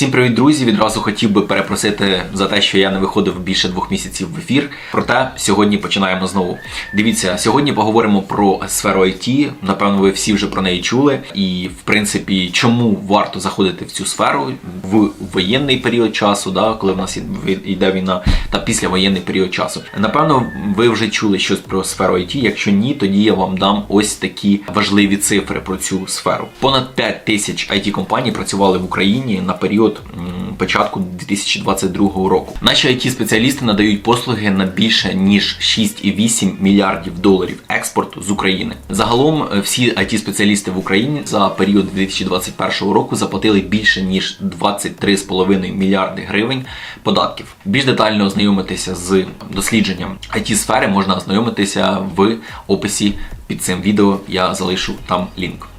Всім привіт, друзі! Відразу хотів би перепросити за те, що я не виходив більше двох місяців в ефір. Проте сьогодні починаємо знову. Дивіться, сьогодні поговоримо про сферу IT. Напевно, ви всі вже про неї чули. І в принципі, чому варто заходити в цю сферу в воєнний період часу, да, коли в нас йде війна, та післявоєнний період часу. Напевно, ви вже чули щось про сферу IT. Якщо ні, тоді я вам дам ось такі важливі цифри про цю сферу. Понад 5 тисяч it компаній працювали в Україні на період м, початку 2022 року. Наші it спеціалісти надають послуги на більше ніж 6,8 мільярдів доларів експорту з України. Загалом е, всі it спеціалісти в Україні за період 2021 року заплатили більше ніж 23,5 мільярди гривень податків. Більш детально ознайомитися з дослідженням it сфери можна ознайомитися в описі під цим відео. Я залишу там лінк.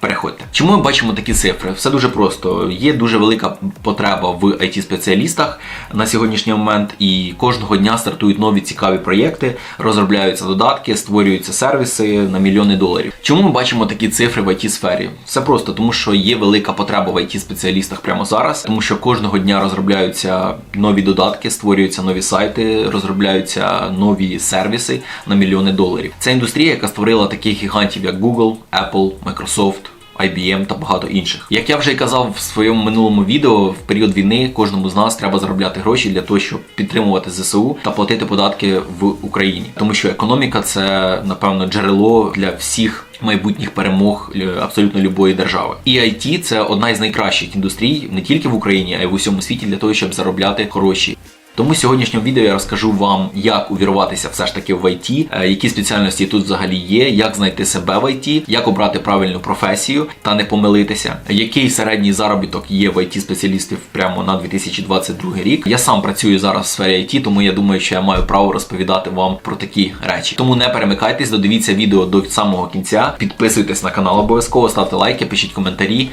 Переходьте. Чому ми бачимо такі цифри? Все дуже просто. Є дуже велика потреба в it спеціалістах на сьогоднішній момент, і кожного дня стартують нові цікаві проєкти, розробляються додатки, створюються сервіси на мільйони доларів. Чому ми бачимо такі цифри в it сфері? Все просто, тому що є велика потреба в it спеціалістах прямо зараз, тому що кожного дня розробляються нові додатки, створюються нові сайти, розробляються нові сервіси на мільйони доларів. Це індустрія, яка створила таких гігантів, як Google, Apple, Microsoft. IBM та багато інших. Як я вже казав в своєму минулому відео, в період війни кожному з нас треба заробляти гроші для того, щоб підтримувати ЗСУ та платити податки в Україні, тому що економіка це напевно джерело для всіх. Майбутніх перемог абсолютно любої держави, і IT – це одна із найкращих індустрій не тільки в Україні, а й в усьому світі для того, щоб заробляти гроші. Тому в сьогоднішньому відео я розкажу вам, як увірватися все ж таки в ІТ, е, які спеціальності тут взагалі є, як знайти себе в ІТ, як обрати правильну професію та не помилитися, який середній заробіток є в іт спеціалістів прямо на 2022 рік. Я сам працюю зараз в сфері IT, тому я думаю, що я маю право розповідати вам про такі речі. Тому не перемикайтесь, додивіться відео до самого кінця. Підписуйтесь на канал обов'язково, ставте лайки, пишіть коментарі.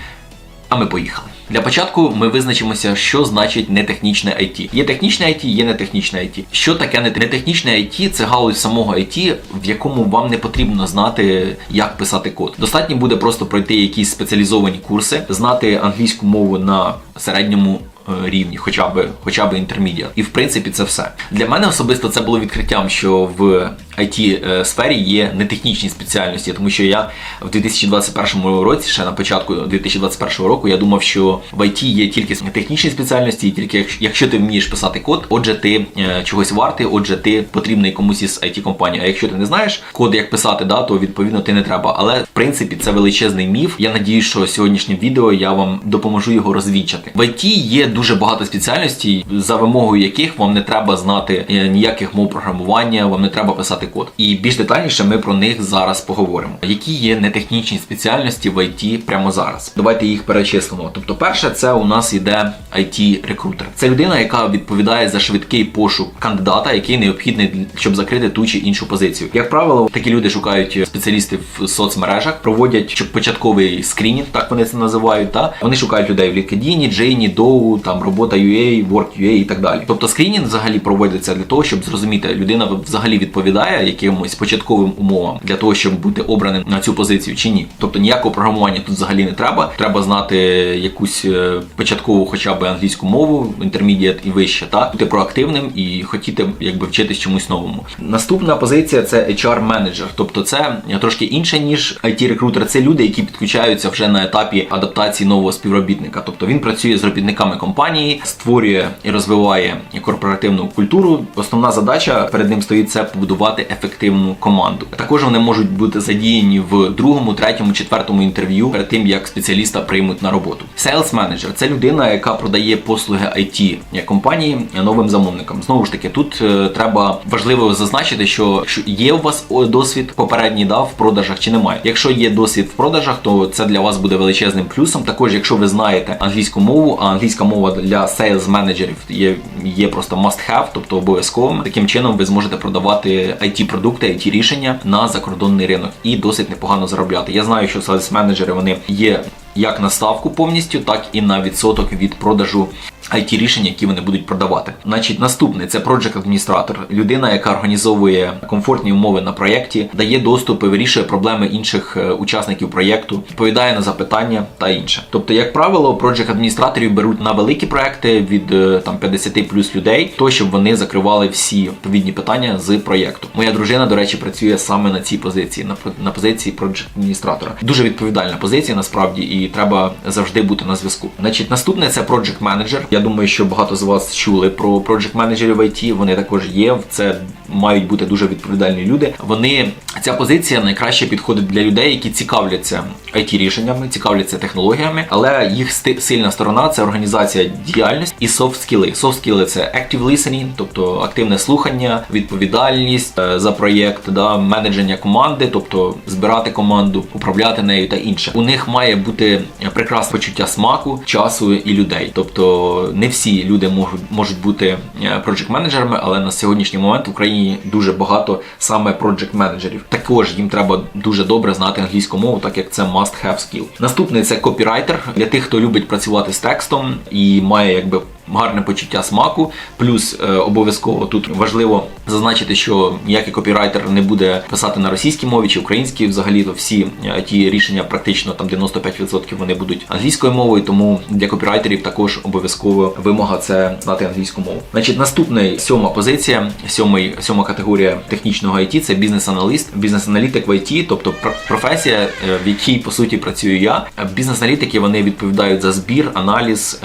А ми поїхали. Для початку ми визначимося, що значить нетехнічне IT. Є технічне IT, є нетехнічне IT. Що таке нетехнічне IT? Це галузь самого IT, в якому вам не потрібно знати, як писати код. Достатньо буде просто пройти якісь спеціалізовані курси, знати англійську мову на середньому. е, Рівні, хоча б хоча б інтермедіат. І в принципі це все. Для мене особисто це було відкриттям, що в it е, сфері є нетехнічні спеціальності, тому що я в 2021 році, ще на початку 2021 року, я думав, що в IT є тільки технічні спеціальності, і тільки якщо- ти вмієш писати код, отже, ти е, чогось вартий, отже, ти потрібний комусь із it компанії. А якщо ти не знаєш код, як писати, да, то відповідно ти не треба. Але в принципі це величезний міф. Я надію, що сьогоднішнє відео я вам допоможу його розвінчати. В IT є дуже багато спеціальностей, за вимогою яких вам не треба знати е, ніяких мов програмування, вам не треба писати код. І більш детальніше ми про них зараз поговоримо. Які є нетехнічні спеціальності в IT прямо зараз? Давайте їх перечислимо. Тобто, перше, це у нас іде it рекрутер Це людина, яка відповідає за швидкий пошук кандидата, який необхідний, щоб закрити ту чи іншу позицію. Як правило, такі люди шукають спеціалістів в соцмережах, проводять початковий скринінг, так вони це називають. Та вони шукають людей в LinkedIn, Джейні, Доу, там робота UA, Work.ua і так далі. Тобто скринінг взагалі проводиться для того, щоб зрозуміти, людина взагалі відповідає якимось початковим умовам для того, щоб бути обраним на цю позицію чи ні. Тобто ніякого програмування тут взагалі не треба. Треба знати якусь е, початкову, хоча б англійську мову, інтермедіат і вище, та бути проактивним і хотіти якби вчитись чомусь новому. Наступна позиція це HR менеджер, тобто це трошки інше ніж it рекрутер Це люди, які підключаються вже на етапі адаптації нового співробітника. Тобто він працює з робітниками компанії, створює і розвиває корпоративну культуру. Основна задача перед ним стоїть це побудувати ефективну команду. Також вони можуть бути задіяні в другому, третьому, четвертому інтерв'ю перед тим, як спеціаліста приймуть на роботу. Сейлс менеджер це людина, яка продає послуги IT компанії новим замовникам. Знову ж таки, тут е, треба важливо зазначити, що, є у вас досвід попередній да, в продажах чи немає. Якщо є досвід в продажах, то це для вас буде величезним плюсом. Також, якщо ви знаєте англійську мову, а англійська мова для сейлс менеджерів є, є просто must have, тобто обов'язковим. Таким чином ви зможете продавати it продукти, it рішення на закордонний ринок і досить непогано заробляти. Я знаю, що селес менеджери вони є як на ставку повністю, так і на відсоток від продажу it рішень, які вони будуть продавати. Значить, наступний це project адміністратор, людина, яка організовує комфортні умови на проєкті, дає доступ і вирішує проблеми інших е, учасників проєкту, відповідає на запитання та інше. Тобто, як правило, project адміністраторів беруть на великі проекти від е, там 50 плюс людей, то щоб вони закривали всі відповідні питання з проєкту. Моя дружина, до речі, працює саме на цій позиції, на, на позиції project адміністратора. Дуже відповідальна позиція насправді, і треба завжди бути на зв'язку. Значить, наступне це project менеджер. Я думаю, що багато з вас чули про project менеджерів в IT. Вони також є. Це мають бути дуже відповідальні люди. Вони ця позиція найкраще підходить для людей, які цікавляться it рішеннями, цікавляться технологіями, але їх сильна сторона це організація діяльності і софт скіли. Софт скіли це active listening, тобто активне слухання, відповідальність е, за проєкт, да, менедження команди, тобто збирати команду, управляти нею та інше. У них має бути прекрасне почуття смаку, часу і людей. Тобто не всі люди можуть можуть бути проджект менеджерами, але на сьогоднішній момент в Україні дуже багато саме проджект менеджерів. Також їм треба дуже добре знати англійську мову, так як це must have skill. Наступний це копірайтер для тих, хто любить працювати з текстом і має якби гарне почуття смаку. Плюс е, обов'язково тут важливо зазначити, що ніякий копірайтер не буде писати на російській мові чи українській. Взагалі то всі е, ті рішення, практично там 95% вони будуть англійською мовою, тому для копірайтерів також обов'язково вимога це знати англійську мову. Значить, наступний сьома позиція, сьомий, сьома категорія технічного IT це бізнес-аналіст, бізнес-аналітик в IT, тобто пр- професія, е, в якій по суті працюю я. Бізнес-аналітики вони відповідають за збір, аналіз,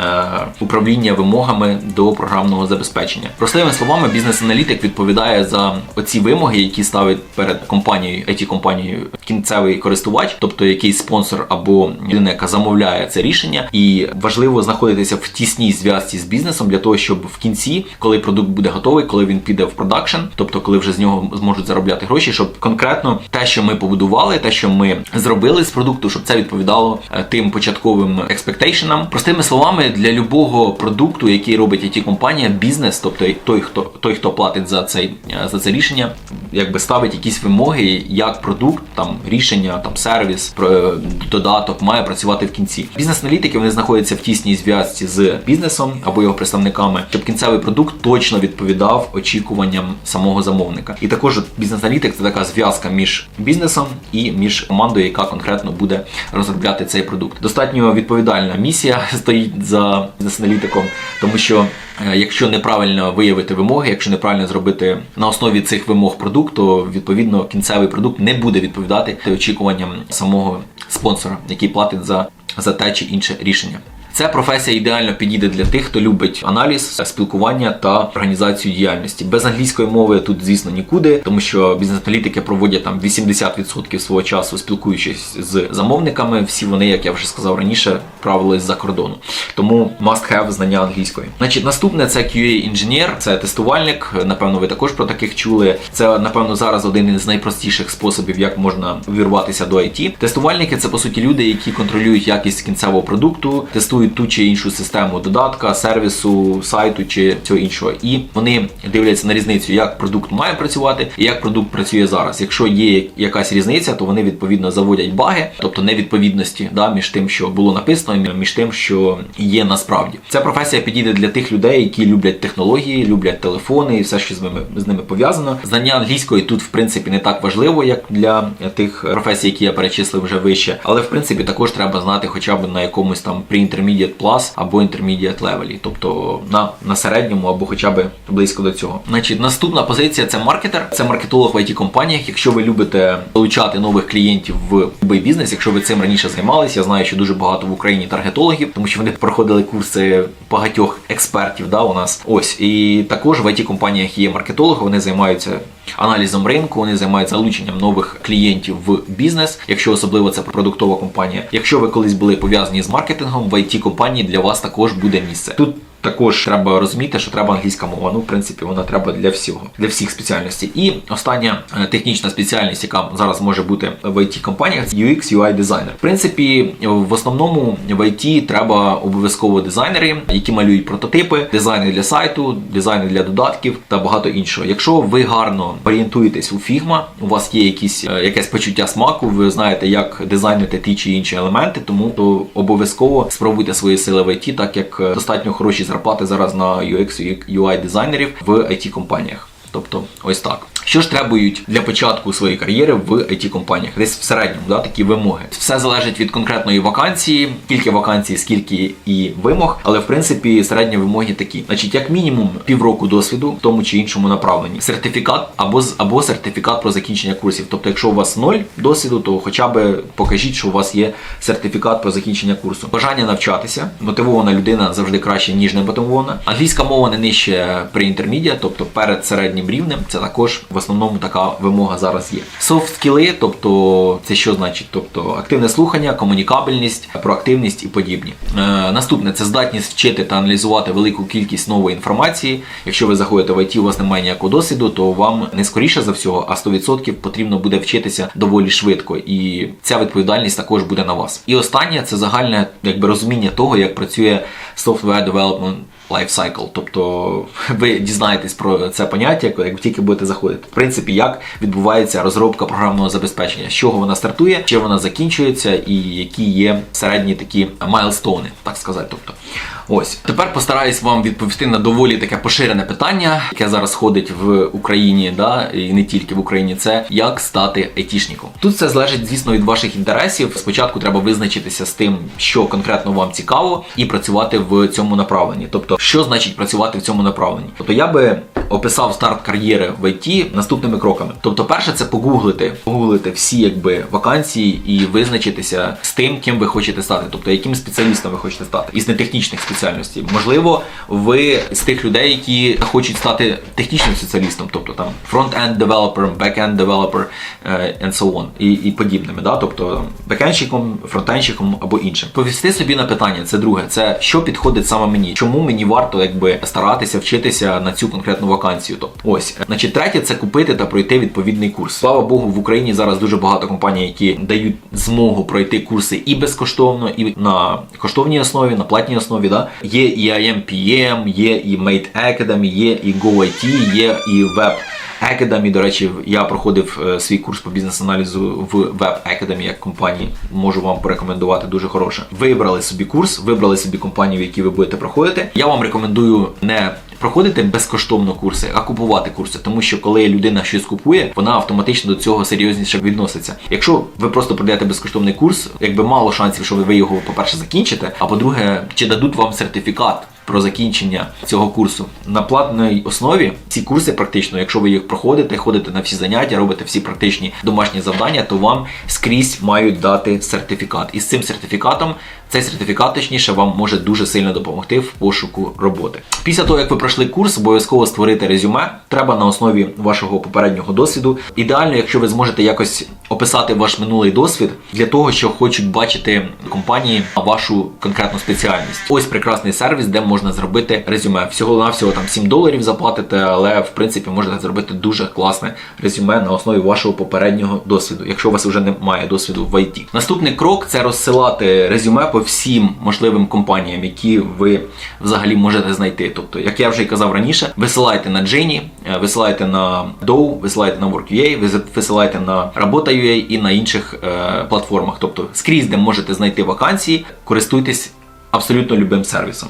управління вимогами до програмного забезпечення. Простими словами, бізнес-аналітик відповідає за оці вимоги, які ставить перед компанією, it компанією кінцевий користувач, тобто якийсь спонсор або людина, яка замовляє це рішення, і важливо знаходитися в тісній зв'язці з бізнесом для того, щоб в кінці, коли продукт буде готовий, коли він піде в продакшн, тобто коли вже з нього зможуть заробляти гроші, щоб конкретно те, що ми побудували, те, що ми зробили з продукту, щоб це відповідало е, тим початковим експектейшенам. Простими словами, для любого продукту, який робить it компанія бізнес, тобто той, хто той, хто платить за цей е, за це рішення, якби ставить якісь вимоги, як продукт, там рішення, там сервіс, про- додаток має працювати в кінці. Бізнес-аналітики вони знаходяться в тісній зв'язці з бізнесом або його представниками, щоб кінцевий продукт точно відповідав очікуванням самого замовника. І також бізнес-аналітик це така зв'язка між бізнесом і між командою, яка конкретно буде розробляти цей продукт. Достатньо відповідальна місія стоїть за бізнес-аналітиком, тому що е, якщо неправильно виявити вимоги, якщо неправильно зробити на основі цих вимог продукт, то відповідно кінцевий продукт не буде відповідати очікуванням самого спонсора, який платить за, за те чи інше рішення. Ця професія ідеально підійде для тих, хто любить аналіз, спілкування та організацію діяльності. Без англійської мови тут, звісно, нікуди, тому що бізнес-аналітики проводять там 80% свого часу спілкуючись з замовниками. Всі вони, як я вже сказав раніше, правили з-за кордону. Тому must have знання англійської. Значить, наступне це QA-інженер, це тестувальник. Напевно, ви також про таких чули. Це напевно зараз один із найпростіших способів, як можна увірватися до IT. Тестувальники це по суті люди, які контролюють якість кінцевого продукту, тестують ту чи іншу систему додатка, сервісу, сайту чи цього іншого. І вони дивляться на різницю, як продукт має працювати і як продукт працює зараз. Якщо є якась різниця, то вони відповідно заводять баги, тобто невідповідності да, між тим, що було написано, і між тим, що є насправді. Ця професія підійде для тих людей, які люблять технології, люблять телефони і все, що з ними з ними пов'язано. Знання англійської тут, в принципі, не так важливо, як для тих професій, які я перечислив вже вище, але в принципі також треба знати хоча б на якомусь там pre-intermediate plus або intermediate level, тобто на, на середньому або хоча б близько до цього. Значить, наступна позиція це маркетер, це маркетолог в it компаніях. Якщо ви любите залучати нових клієнтів в бізнес, якщо ви цим раніше займалися, я знаю, що дуже багато в Україні таргетологів, тому що вони проходили курси багатьох експертів. Да, у нас ось і також в it компаніях є маркетологи, вони займаються аналізом ринку, вони займаються залученням нових клієнтів в бізнес, якщо особливо це продуктова компанія. Якщо ви колись були пов'язані з маркетингом, в it компанії для вас також буде місце. Тут Також треба розуміти, що треба англійська мова. Ну, в принципі, вона треба для всього, для всіх спеціальностей. І остання е, технічна спеціальність, яка зараз може бути в it компаніях UX, UI дизайнер. В принципі, в основному в IT треба обов'язково дизайнери, які малюють прототипи, дизайни для сайту, дизайни для додатків та багато іншого. Якщо ви гарно орієнтуєтесь у Figma, у вас є якісь е, якесь почуття смаку, ви знаєте, як дизайнити ті чи інші елементи, тому то обов'язково спробуйте свої сили в IT, так як е, достатньо хороші зарплати зараз на UX, UI дизайнерів в IT компаніях. Тобто, ось так. Що ж требують для початку своєї кар'єри в it компаніях Десь в середньому, да, такі вимоги. Все залежить від конкретної вакансії, скільки вакансій, скільки і вимог, але в принципі середні вимоги такі. Значить, як мінімум півроку досвіду в тому чи іншому направленні. Сертифікат або або сертифікат про закінчення курсів. Тобто, якщо у вас ноль досвіду, то хоча б покажіть, що у вас є сертифікат про закінчення курсу. Бажання навчатися, мотивована людина завжди краще, ніж не мотивована. Англійська мова не нижче при інтермідіа, тобто перед середнім рівнем. Це також в основному така вимога зараз є. Софт скіли, тобто це що значить? Тобто активне слухання, комунікабельність, проактивність і подібні. Е, наступне це здатність вчити та аналізувати велику кількість нової інформації. Якщо ви заходите в IT, у вас немає ніякого досвіду, то вам не скоріше за всього, а 100% потрібно буде вчитися доволі швидко, і ця відповідальність також буде на вас. І останнє це загальне якби розуміння того, як працює software development lifecycle. Тобто ви дізнаєтесь про це поняття, як тільки будете заходити. В принципі, як відбувається розробка програмного забезпечення, з чого вона стартує, чим вона закінчується, і які є середні такі майлстоуни, так сказати. Тобто, ось тепер постараюсь вам відповісти на доволі таке поширене питання, яке зараз ходить в Україні, да і не тільки в Україні. Це як стати айтішником. Тут все залежить, звісно, від ваших інтересів. Спочатку треба визначитися з тим, що конкретно вам цікаво, і працювати в цьому направленні. Тобто, що значить працювати в цьому направленні? Тобто я би описав старт кар'єри в IT наступними кроками. Тобто, перше, це погуглити, погуглити всі якби вакансії і визначитися з тим, ким ви хочете стати, тобто яким спеціалістом ви хочете стати із нетехнічних спеціальностей. Можливо, ви з тих людей, які хочуть стати технічним спеціалістом, тобто там developer, back-end developer е, and on, і, і подібними. Да? Тобто бекенщиком, фронтенщиком або іншим. Повісти собі на питання, це друге, це що підходить саме мені, чому мені варто якби старатися вчитися на цю конкретну вакансію. Тобто, ось, значить, третє це купити та пройти відповідний курс. Слава Богу, в Україні зараз дуже багато компаній, які дають змогу пройти курси і безкоштовно, і на коштовній основі, на платній основі. Да? Є і IMPM, є і Mate Academy, є і GoIT, є і Web Academy, до речі, я проходив е, свій курс по бізнес-аналізу в Web Academy як компанії. Можу вам порекомендувати дуже хороше. Вибрали собі курс, вибрали собі компанію, в якій ви будете проходити. Я вам рекомендую не проходити безкоштовно курси, а купувати курси, тому що коли людина щось купує, вона автоматично до цього серйозніше відноситься. Якщо ви просто продаєте безкоштовний курс, якби мало шансів, що ви його, по-перше, закінчите, а по-друге, чи дадуть вам сертифікат про закінчення цього курсу на платній основі. Ці курси практично, якщо ви їх проходите, ходите на всі заняття, робите всі практичні домашні завдання, то вам скрізь мають дати сертифікат. І з цим сертифікатом цей сертифікат точніше вам може дуже сильно допомогти в пошуку роботи. Після того, як ви пройшли курс, обов'язково створити резюме. Треба на основі вашого попереднього досвіду. Ідеально, якщо ви зможете якось описати ваш минулий досвід для того, що хочуть бачити компанії вашу конкретну спеціальність. Ось прекрасний сервіс, де можна зробити резюме. Всього на всього там 7 доларів заплатите, але в принципі можете зробити дуже класне резюме на основі вашого попереднього досвіду, якщо у вас вже немає досвіду в IT. Наступний крок це розсилати резюме по всім можливим компаніям, які ви взагалі можете знайти. Тобто, як я вже й казав раніше, висилайте на Джині, висилайте на Dow, висилайте на Work.ua, ви висилайте на Работа.ua і на інших е, платформах. Тобто скрізь, де можете знайти вакансії, користуйтесь. Абсолютно любим сервісом.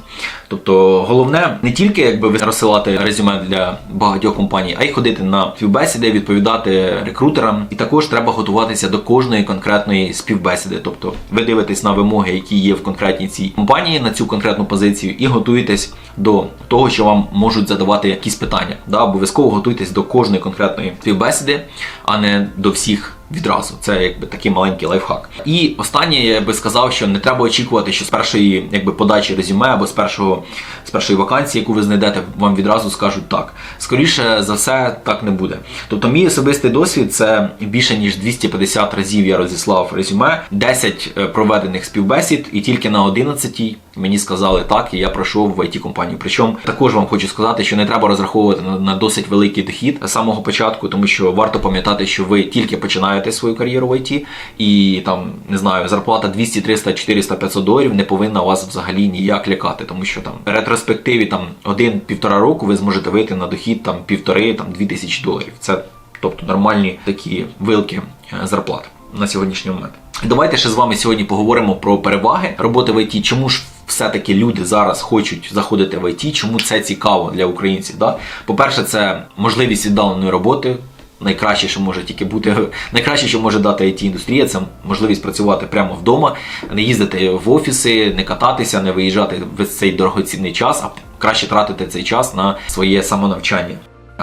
Тобто, головне не тільки якби ви розсилати резюме для багатьох компаній, а й ходити на співбесіди, відповідати рекрутерам. І також треба готуватися до кожної конкретної співбесіди. Тобто, ви дивитесь на вимоги, які є в конкретній цій компанії на цю конкретну позицію, і готуєтесь до того, що вам можуть задавати якісь питання. Да, Обов'язково готуйтесь до кожної конкретної співбесіди, а не до всіх відразу. Це якби такий маленький лайфхак. І останнє я би сказав, що не треба очікувати, що з першої якби подачі резюме або з першого з першої вакансії, яку ви знайдете, вам відразу скажуть так. Скоріше за все, так не буде. Тобто, мій особистий досвід це більше ніж 250 разів я розіслав резюме, 10 е, проведених співбесід, і тільки на 11 мені сказали так, і я пройшов в it компанію. Причому також вам хочу сказати, що не треба розраховувати на досить великий дохід з самого початку, тому що варто пам'ятати, що ви тільки починаєте свою кар'єру в IT, і там не знаю, зарплата 200, 300, 400, 500 доларів не повинна вас взагалі ніяк лякати, тому що там в ретроспективі там один-півтора року ви зможете вийти на дохід там півтори, там дві тисячі доларів. Це тобто нормальні такі вилки е, зарплат на сьогоднішній момент. Давайте ще з вами сьогодні поговоримо про переваги роботи в ІТ. Чому ж все-таки люди зараз хочуть заходити в ІТ, чому це цікаво для українців? Да? По-перше, це можливість віддаленої роботи. Найкраще, що може тільки бути, найкраще, що може дати it індустрія, це можливість працювати прямо вдома, не їздити в офіси, не кататися, не виїжджати весь цей дорогоцінний час, а краще тратити цей час на своє самонавчання.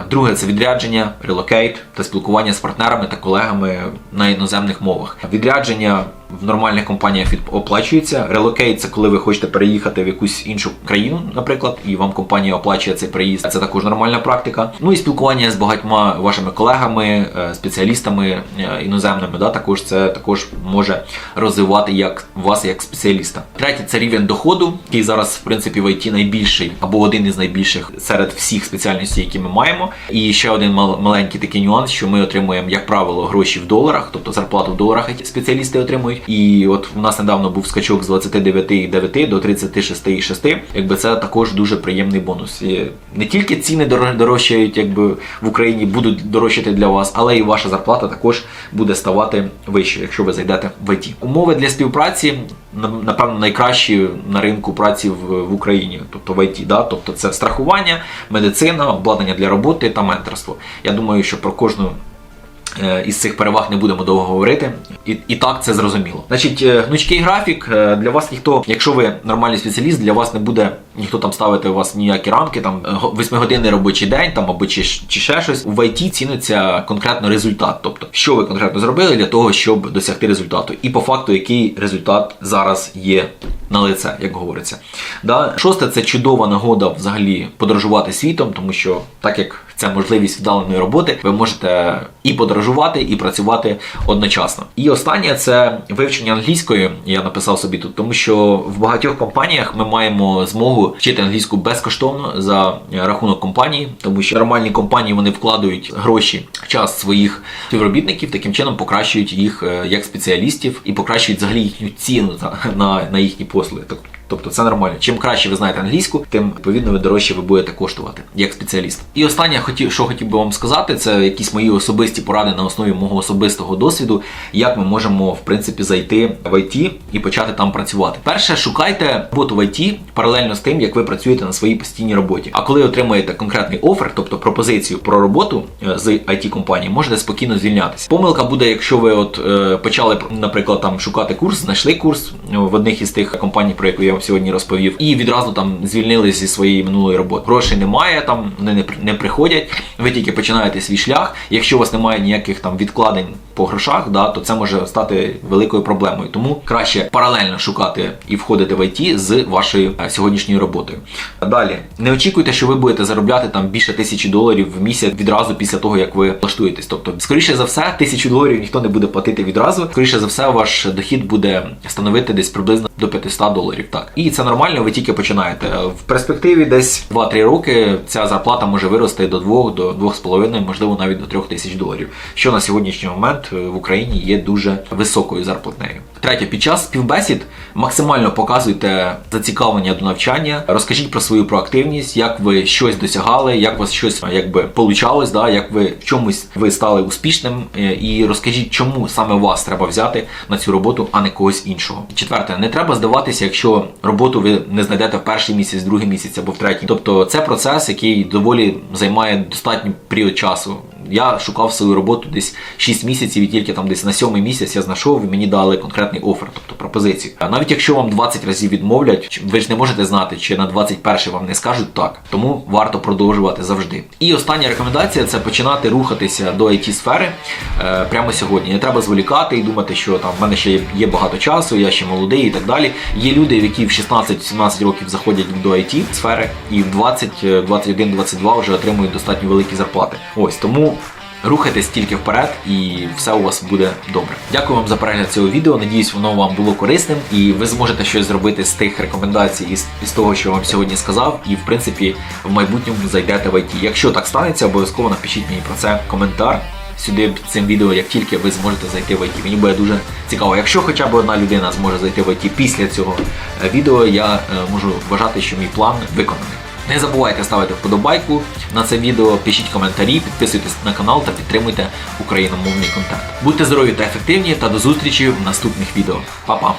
Друге це відрядження, релокейт та спілкування з партнерами та колегами на іноземних мовах. Відрядження в нормальних компаніях оплачується. Релокейт це коли ви хочете переїхати в якусь іншу країну, наприклад, і вам компанія оплачує цей приїзд. Це також нормальна практика. Ну і спілкування з багатьма вашими колегами, е, спеціалістами е, іноземними. Да, також це також може розвивати як вас як спеціаліста. Третє це рівень доходу, який зараз в принципі в ІТ найбільший або один із найбільших серед всіх спеціальностей, які ми маємо. І ще один мал- маленький такий нюанс, що ми отримуємо, як правило, гроші в доларах, тобто зарплату в доларах спеціалісти отримують. І от у нас недавно був скачок з 29,9 до 36,6. Якби це також дуже приємний бонус. І не тільки ціни дорожчають, якби в Україні будуть дорожчати для вас, але і ваша зарплата також буде ставати вищою, якщо ви зайдете в ІТ. Умови для співпраці напевно найкращі на ринку праці в, Україні, тобто в ІТ. Да? Тобто це страхування, медицина, обладнання для роботи та менторство. Я думаю, що про кожну із цих переваг не будемо довго говорити. І, і так це зрозуміло. Значить, е, гнучкий графік е, для вас ніхто, якщо ви нормальний спеціаліст, для вас не буде ніхто там ставити у вас ніякі рамки, там 8-годинний робочий день, там або чи, чи ще щось. В ІТ ціниться конкретно результат. Тобто, що ви конкретно зробили для того, щоб досягти результату. І по факту, який результат зараз є на лице, як говориться. Да? Шосте це чудова нагода взагалі подорожувати світом, тому що так як це можливість вдаленої роботи, ви можете і подорожувати, і працювати одночасно. І останнє це вивчення англійської. Я написав собі тут, тому що в багатьох компаніях ми маємо змогу вчити англійську безкоштовно за рахунок компанії, тому що нормальні компанії вони вкладають гроші, в час своїх співробітників, таким чином покращують їх е, як спеціалістів і покращують взагалі їхню ціну на, на, на їхні послуги. Тоб- Тобто це нормально. Чим краще ви знаєте англійську, тим відповідно ви дорожче ви будете коштувати як спеціаліст. І останнє, що хотів би вам сказати, це якісь мої особисті поради на основі мого особистого досвіду, як ми можемо в принципі зайти в ІТ і почати там працювати. Перше, шукайте роботу в ІТ паралельно з тим, як ви працюєте на своїй постійній роботі. А коли отримаєте конкретний офер, тобто пропозицію про роботу е, з it компанії, можете спокійно звільнятися. Помилка буде, якщо ви от е, почали, наприклад, там шукати курс, знайшли курс в одних із тих компаній, про яку я вам сьогодні розповів, і відразу там звільнились зі своєї минулої роботи. Грошей немає, там вони не, приходять. Ви тільки починаєте свій шлях. Якщо у вас немає ніяких там відкладень по грошах, да, то це може стати великою проблемою. Тому краще паралельно шукати і входити в ІТ з вашою е, сьогоднішньою роботою. Далі не очікуйте, що ви будете заробляти там більше тисячі доларів в місяць відразу після того, як ви влаштуєтесь. Тобто, скоріше за все, тисячу доларів ніхто не буде платити відразу. Скоріше за все, ваш дохід буде становити десь приблизно до 500 доларів. Так, і це нормально. Ви тільки починаєте. В перспективі десь 2-3 роки ця зарплата може вирости до 2, до 2,5, можливо, навіть до 3 тисяч доларів. Що на сьогоднішній момент е, в Україні є дуже високою зарплатнею. Третє, під час співбесід максимально показуйте зацікавлення до навчання, розкажіть про свою проактивність, як ви щось досягали, як у вас щось е, якби получалось, да, як ви в чомусь ви стали успішним, е, і розкажіть, чому саме вас треба взяти на цю роботу, а не когось іншого. Четверте, не треба здаватися, якщо роботу ви не знайдете в перший місяць, другий місяць або в третій. Тобто це процес, який доволі займає достатній період часу. Я шукав свою роботу десь 6 місяців, і тільки там десь на сьомий місяць я знайшов і мені дали конкретний офер, тобто пропозицію. А навіть якщо вам 20 разів відмовлять, ви ж не можете знати, чи на 21 вам не скажуть так. Тому варто продовжувати завжди. І остання рекомендація це починати рухатися до it сфери е, прямо сьогодні. Не треба зволікати і думати, що там в мене ще є багато часу, я ще молодий і так далі. Є люди, які в 16-17 років заходять до it сфери і в 20, е, 21, 22 вже отримують достатньо великі зарплати. Ось тому. Рухайтесь тільки вперед, і все у вас буде добре. Дякую вам за перегляд цього відео. Надіюсь, воно вам було корисним, і ви зможете щось зробити з тих рекомендацій і з, із того, що я вам сьогодні сказав. І в принципі, в майбутньому зайдете в IT. Якщо так станеться, обов'язково напишіть мені про це коментар. Сюди під цим відео, як тільки ви зможете зайти в IT. Мені буде дуже цікаво. Якщо хоча б одна людина зможе зайти в IT після цього е, відео, я е, можу вважати, що мій план виконаний. Не забувайте ставити вподобайку на це відео, пишіть коментарі, підписуйтесь на канал та підтримуйте україномовний контент. Будьте здорові та ефективні та до зустрічі в наступних відео. Па-па!